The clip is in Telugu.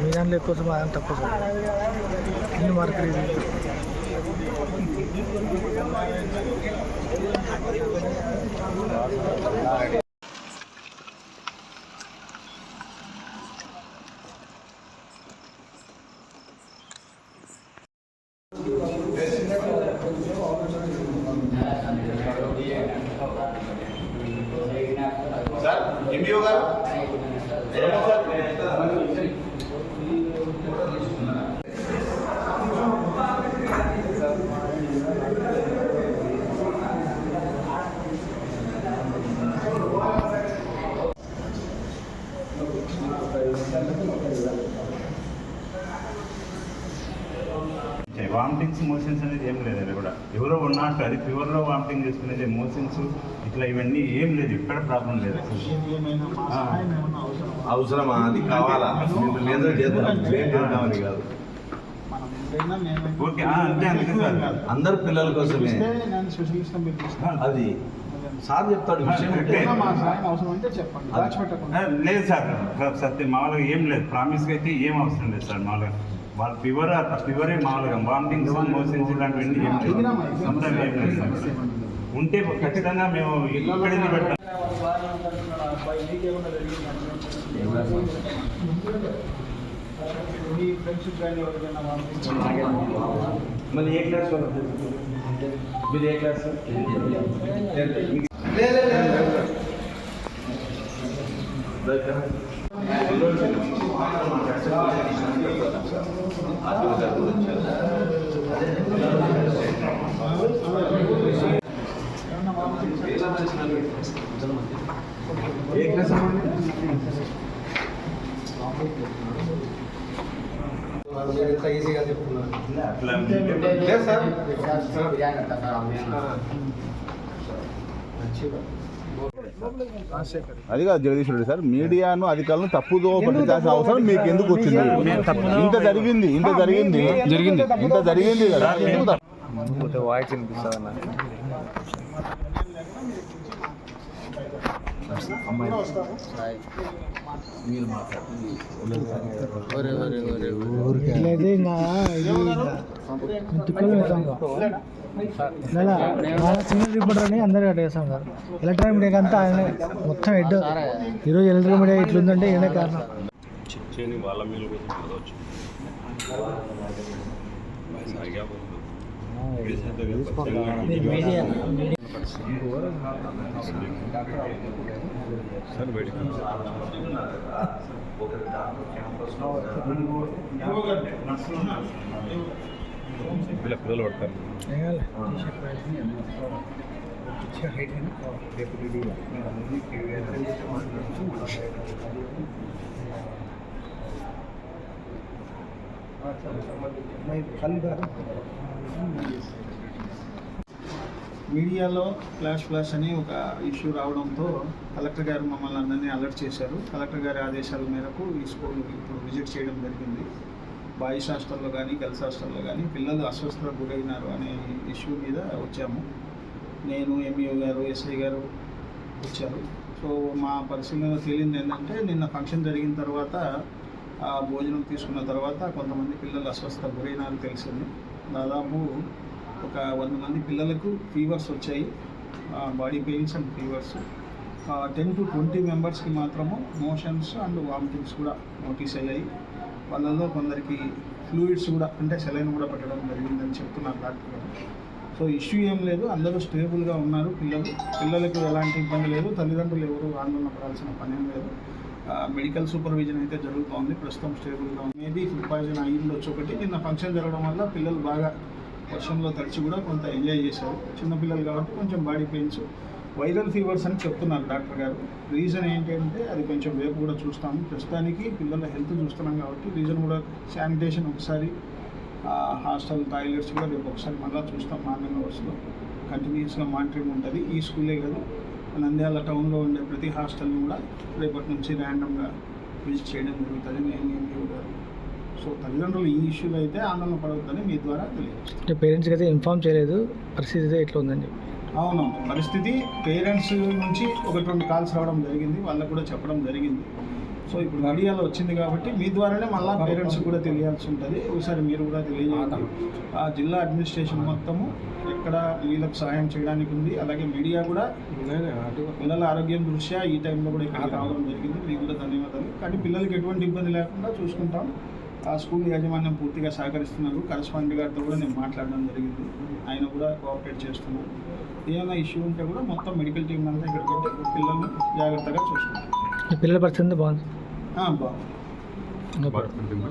మీ దాంట్లో ఎక్కువ సార్ మా తక్కువ సార్ ఎన్ని సార్ ఎంబీఓ గారు? వామిటింగ్స్ మోషన్స్ అనేది ఏం లేదు అది కూడా. ఎవరో ఉన్నట్టు అది ఫీవర్లో వామిటింగ్ చేసుకునేది మోషన్స్ ఇట్లా ఇవన్నీ ఏం లేదు. ఎక్కడ ప్రాబ్లం లేదు. అవసరమా? అది కావాలా? మీరు లేదో చేద్దాం. ఏం చేద్దామని కాదు. Okay sir. అందరు పిల్లల కోసమే. అది. సార్ చెప్తాడు విషయం లేదు సార్. సార్, సత్యం మామూలుగా ఏం లేదు. ప్రామిస్కి అయితే ఏం అవసరం లేదు సార్ మామూలుగా. వాళ్ళ ఫీవర్ ఫీవరే మామూలుగా. వామిటింగ్స్ మోషన్స్ ఇలాంటివన్నీ ఏం లేదు. సొంతం ఏం లేదు. సార్ ఉంటే ఖచ్చితంగా మేము ఇక్కడి నుంచి పెడతాం. మీ ఫ్రెండ్స్ కానీ ఎవరికైనా పంపించండి మళ్ళీ ఏ క్లాస్? మీరు ఏ క్లాస్ ఏ క్లాస్ ఈజీగా చెప్తున్నారు లేదు సార్ రాజశేఖర్ అది కాదు జగదీష్ రెడ్డి సార్ మీడియాను అధికారులను తప్పుదో పట్టించాల్సిన అవసరం మీకు ఎందుకు వచ్చింది? ఇంత జరిగింది ఇంత జరిగింది. జరిగింది. ఇంత జరిగింది కదా? వాయిస్ వినిపిస్తుంది నెల సింగిల్ రిపోర్టర్ అని అందరు కట్టేస్తాం సార్. ఎలక్ట్రానిక్ మీడియా అంతా ఆయన మొత్తం హెడ్. ఈరోజు ఎలక్ట్రానిక్ మీడియా ఇట్లుందంటే ఈయనే కారణం. చేయని వాళ్ళ వీళ్ళ పిల్లలు పడతారు. మీడియాలో ఫ్లాష్ ఫ్లాష్ అని ఒక ఇష్యూ రావడంతో కలెక్టర్ గారు మమ్మల్ని అందరినీ అలర్ట్ చేశారు. కలెక్టర్ గారి ఆదేశాల మేరకు ఈ స్కూల్ ఇప్పుడు విజిట్ చేయడం జరిగింది. బాయ్స్ హాస్టల్లో కానీ గర్ల్స్ హాస్టల్లో కానీ పిల్లలు అస్వస్థతకు గురైనారు అనే ఇష్యూ మీద వచ్చాము. నేను ఎంఈఓ గారు ఎస్ఐ గారు వచ్చారు. సో మా పరిశీలనలో తేలింది ఏంటంటే నిన్న ఫంక్షన్ జరిగిన తర్వాత ఆ భోజనం తీసుకున్న తర్వాత కొంతమంది పిల్లలు అస్వస్థత గురైనారు తెలిసింది. దాదాపు ఒక వంద మంది పిల్లలకు ఫీవర్స్ వచ్చాయి. Body pains and fevers. Ten to twenty మెంబర్స్కి మాత్రము మోషన్స్ అండ్ వామిటింగ్స్ కూడా నోటీస్ అయ్యాయి. వాళ్ళలో కొందరికి ఫ్లూయిడ్స్ కూడా అంటే సెలైన్ కూడా పెట్టడం జరిగిందని చెప్తున్నారు డాక్టర్ గారు. సో ఇష్యూ ఏం లేదు అందరూ స్టేబుల్గా ఉన్నారు పిల్లలు. పిల్లలకు ఎలాంటి ఇబ్బంది లేదు తల్లిదండ్రులు ఎవరు ఆందోళన పడాల్సిన పని ఏం లేదు. మెడికల్ సూపర్విజన్ అయితే జరుగుతోంది ప్రస్తుతం స్టేబుల్గా ఉంది. మేబీ ఫుడ్ పాయిజన్ అయ్యి ఒకటి. నిన్న ఫంక్షన్ జరగడం వల్ల పిల్లలు బాగా వర్షంలో తడిచి కూడా కొంత ఎంజాయ్ చేశారు. చిన్నపిల్లలు కాబట్టి కొంచెం బాడీ పెయిన్స్ వైరల్ ఫీవర్స్ అని చెప్తున్నారు డాక్టర్ గారు. రీజన్ ఏంటి అంటే అది కొంచెం వేపు కూడా చూస్తాము. ప్రస్తుతానికి పిల్లల హెల్త్ చూస్తున్నాం కాబట్టి రీజన్ కూడా శానిటేషన్ ఒకసారి హాస్టల్ టాయిలెట్స్ కూడా రేపు ఒకసారి మళ్ళీ చూస్తాం మార్నింగ్ అవర్స్లో. కంటిన్యూస్గా మానిటరింగ్ ఉంటుంది. ఈ స్కూలే కాదు నంద్యాల టౌన్లో ఉండే ప్రతి హాస్టల్ని కూడా రేపటి నుంచి ర్యాండమ్గా విజిట్ చేయడం జరుగుతుంది. నేను ఎంఈఓ గారు సో తల్లిదండ్రులు ఈ ఇష్యూలో అయితే ఆందోళన పడవద్దని మీ ద్వారా తెలియదు అంటే పేరెంట్స్కి అయితే ఇన్ఫామ్ చేయలేదు. పరిస్థితి అయితే ఇట్లా ఉందని చెప్పి. అవును. పరిస్థితి పేరెంట్స్ నుంచి ఒకటి రెండు కాల్స్ రావడం జరిగింది. వాళ్ళకు కూడా చెప్పడం జరిగింది. సో ఇప్పుడు మీడియాలో వచ్చింది కాబట్టి మీ ద్వారానే మళ్ళీ పేరెంట్స్ కూడా తెలియాల్సి ఉంటుంది. ఒకసారి మీరు కూడా తెలియజేయండి. ఆ జిల్లా అడ్మినిస్ట్రేషన్ మొత్తము ఎక్కడ వీళ్ళకి సహాయం చేయడానికి ఉంది. అలాగే మీడియా కూడా పిల్లల ఆరోగ్యం దృష్ట్యా ఈ టైంలో కూడా ఇక్కడ రావడం జరిగింది. మీకు కూడా ధన్యవాదాలు. కానీ పిల్లలకి ఎటువంటి ఇబ్బంది లేకుండా చూసుకుంటాం. ఆ స్కూల్ యాజమాన్యం పూర్తిగా సహకరిస్తున్నారు. కరస్పాండెంట్ గారితో కూడా నేను మాట్లాడడం జరిగింది. ఆయన కూడా కోఆపరేట్ చేస్తున్నారు. ఏమైనా ఇష్యూ ఉంటే కూడా మొత్తం మెడికల్ టీం అంతా ఇక్కడ పెట్టి పిల్లల్ని జాగ్రత్తగా చూసుకుంటాం ఈ పిల్లల పరిస్థితి బాగుంది. బాగుంది.